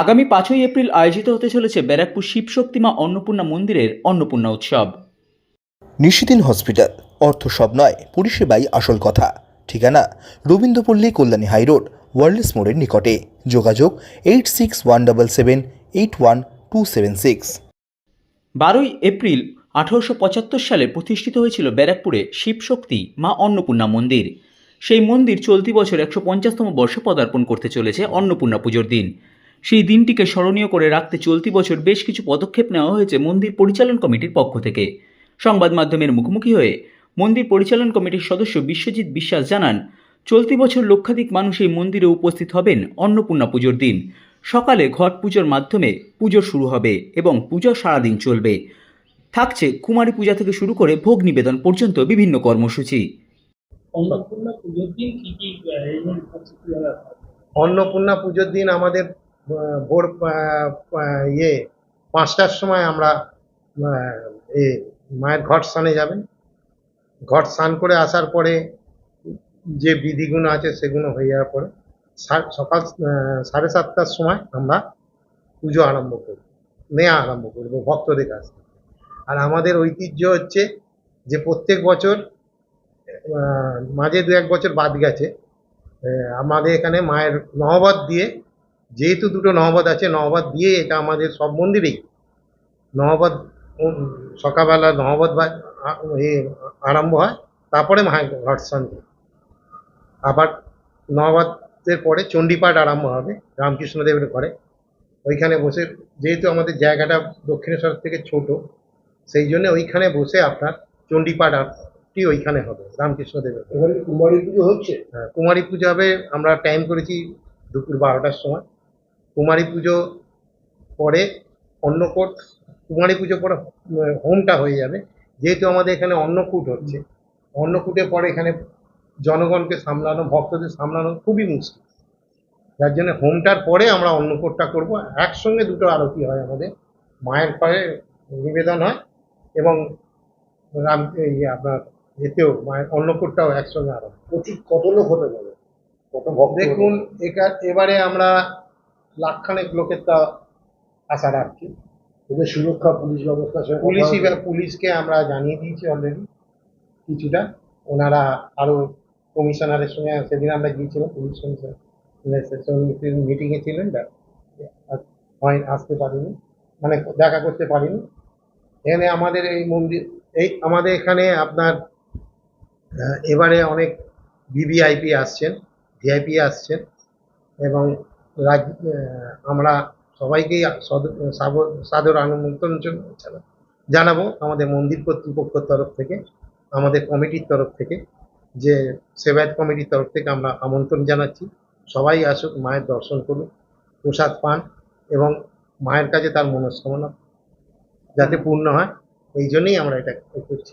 আগামী পাঁচই এপ্রিল আয়োজিত হতে চলেছে ব্যারাকপুর শিবশক্তিমা অন্নপূর্ণা মন্দিরের অন্নপূর্ণা উৎসব। নিশিদিন হসপিটাল অর্থ সব নয় পরিষেবাই আসল কথা। ঠিকানা রবীন্দ্রপল্লী কল্যাণী হাইরোড ওয়ার্ল্ডস মোড়ের নিকটে। যোগাযোগ eight six one double seven eight one two seven six. বারোই এপ্রিল আঠারোশো পঁচাত্তর সালে প্রতিষ্ঠিত হয়েছিল ব্যারাকপুরে শিবশক্তি মা অন্নপূর্ণা মন্দির। সেই মন্দির চলতি বছর একশো পঞ্চাশতম বর্ষ পদার্পণ করতে চলেছে অন্নপূর্ণা পুজোর দিন। সেই দিনটিকে স্মরণীয় করে রাখতে চলতি বছর বেশ কিছু পদক্ষেপ নেওয়া হয়েছে মন্দির পরিচালন কমিটির পক্ষ থেকে। সংবাদ মাধ্যমের মুখোমুখি হয়ে মন্দির পরিচালন কমিটির সদস্য বিশ্বজিৎ বিশ্বাস জানান চলতি বছর লক্ষাধিক মানুষ এই মন্দিরে উপস্থিত হবেন অন্নপূর্ণা পুজোর দিন। সকালে ঘট পুজোর মাধ্যমে পুজো শুরু হবে এবং পুজো সারাদিন চলবে। থাকছে কুমারী পূজা থেকে শুরু করে ভোগ নিবেদন পর্যন্ত বিভিন্ন কর্মসূচি। অন্নপূর্ণা পুজোর দিন কি কি অ্যারেঞ্জমেন্ট করছে কীভাবে আপনারা? অন্নপূর্ণা পুজোর দিন আমাদের ভোর ইয়ে পাঁচটার সময় আমরা এ মায়ের ঘট স্নানে যাবেন। ঘট স্নান করে আসার পরে যে বিধিগুলো আছে সেগুলো হয়ে যাওয়ার পরে সকাল সাড়ে সাতটার সময় আমরা পুজো আরম্ভ করব নেওয়া আরম্ভ করব ভক্তদের কাছ থেকে। আর আমাদের ঐতিহ্য হচ্ছে যে প্রত্যেক বছর মাঝে দু এক বছর বাদ গেছে আমাদের এখানে মায়ের নহবত দিয়ে যেহেতু দুটো নহবত আছে নহবত দিয়ে এটা আমাদের সব মন্দিরেই। নহবত উম, সকালবেলা নহবত বা আরম্ভ হয় তারপরে ঘট স্নান আবার নহবতের পরে চণ্ডীপাঠ আরম্ভ হবে রামকৃষ্ণদেবের ঘরে। ওইখানে বসে যেহেতু আমাদের জায়গাটা দক্ষিণেশ্বর থেকে ছোট সেই জন্য ওইখানে বসে আপনার চণ্ডীপাঠ আরতি ওইখানে হবে রামকৃষ্ণদেবের কুমারী পুজো হচ্ছে? হ্যাঁ, কুমারী পুজো হবে আমরা টাইম করেছি দুপুর বারোটার সময়। কুমারী পুজো পরে অন্নকূট কুমারী পুজো পরে হোমটা হয়ে যাবে। যেহেতু আমাদের এখানে অন্নকূট হচ্ছে অন্নকূটের পরে এখানে জনগণকে সামলানো ভক্তদের সামলানো খুবই মুশকিল। যার জন্য হোমটার পরে আমরা অন্নকূটটা করব। একসঙ্গে দুটো আরতি হয় আমাদের। মায়ের পায়ে নিবেদন হয় এবং রাম এই আপনার এতেও মায়ের অন্নকূটটাও একসঙ্গে আরতি প্রচুর কত লোক হতে পারে? কত ভক্ত দেখুন এবারে আমরা লাখখানেক লোকের তা আশা রাখছি এদের সুরক্ষা পুলিশ ব্যবস্থা পুলিশই পুলিশকে আমরা জানিয়ে দিয়েছি অলরেডি কিছুটা। ওনারা আরও কমিশনারের সঙ্গে সেদিন আমরা গিয়েছিলাম পুলিশ কমিশনারের সঙ্গে। মিটিংয়ে ছিলেন হয় আসতে পারিনি। মানে দেখা করতে পারিনি। এখানে আমাদের এই মন্দির এই আমাদের এখানে আপনার এবারে অনেক ভিভিআইপি আসছেন ভিআইপি আসছেন এবং রাজ আমরা সবাইকেই সাদর আমন্ত্রণ জানা- জানাব আমাদের মন্দির কর্তৃপক্ষের তরফ থেকে আমাদের কমিটির তরফ থেকে যে সেবায়ত কমিটির তরফ থেকে আমরা আমন্ত্রণ জানাচ্ছি। সবাই আসুক মায়ের দর্শন করুক প্রসাদ পান এবং মায়ের কাছে তার মনস্কামনা যাতে পূর্ণ হয় এই জন্যই আমরা এটা করছি।